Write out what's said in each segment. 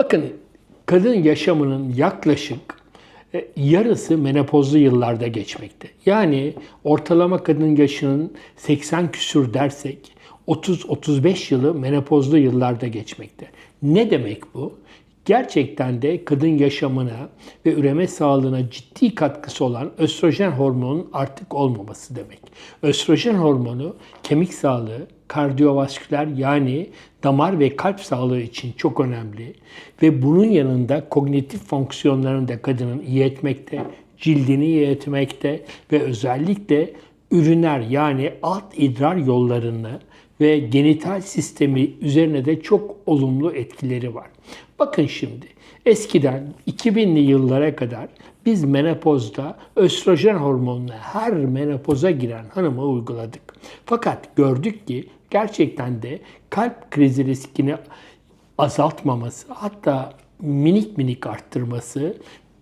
Bakın kadın yaşamının yaklaşık e, yarısı menopozlu yıllarda geçmekte. Yani ortalama kadın yaşının 80 küsür dersek 30-35 yılı menopozlu yıllarda geçmekte. Ne demek bu? Gerçekten de kadın yaşamına ve üreme sağlığına ciddi katkısı olan östrojen hormonunun artık olmaması demek. Östrojen hormonu kemik sağlığı, kardiyovasküler yani damar ve kalp sağlığı için çok önemli ve bunun yanında kognitif fonksiyonlarını da kadının iyi etmekte, cildini iyi etmekte ve özellikle üriner yani alt idrar yollarını ve genital sistemi üzerine de çok olumlu etkileri var. Bakın şimdi eskiden 2000'li yıllara kadar biz menopozda östrojen hormonunu her menopoza giren hanıma uyguladık. Fakat gördük ki gerçekten de kalp krizi riskini azaltmaması hatta minik minik arttırması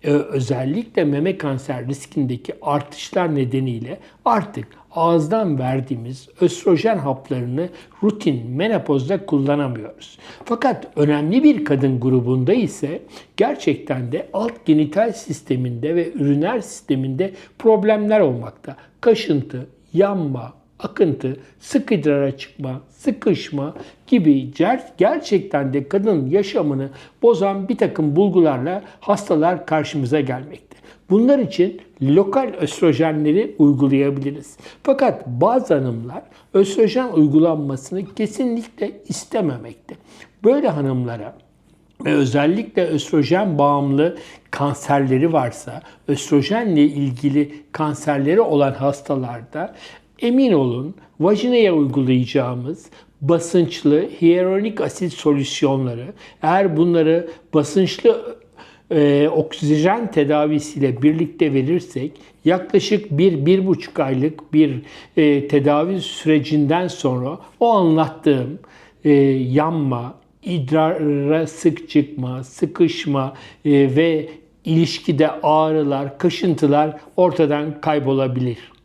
özellikle meme kanser riskindeki artışlar nedeniyle artık ağızdan verdiğimiz östrojen haplarını rutin menopozda kullanamıyoruz. Fakat önemli bir kadın grubunda ise gerçekten de alt genital sisteminde ve üriner sisteminde problemler olmakta. Kaşıntı, yanma, akıntı, sık idrara çıkma, sıkışma gibi gerçekten de kadın yaşamını bozan bir takım bulgularla hastalar karşımıza gelmekte. Bunlar için lokal östrojenleri uygulayabiliriz. Fakat bazı hanımlar östrojen uygulanmasını kesinlikle istememekte. Böyle hanımlara ve özellikle östrojen bağımlı kanserleri varsa, östrojenle ilgili kanserleri olan hastalarda emin olun vajinaya uygulayacağımız basınçlı hyaluronik asit solüsyonları eğer bunları basınçlı e, oksijen tedavisiyle birlikte verirsek yaklaşık bir, bir buçuk aylık bir e, tedavi sürecinden sonra o anlattığım e, yanma, idrara sık çıkma, sıkışma e, ve ilişkide ağrılar, kaşıntılar ortadan kaybolabilir.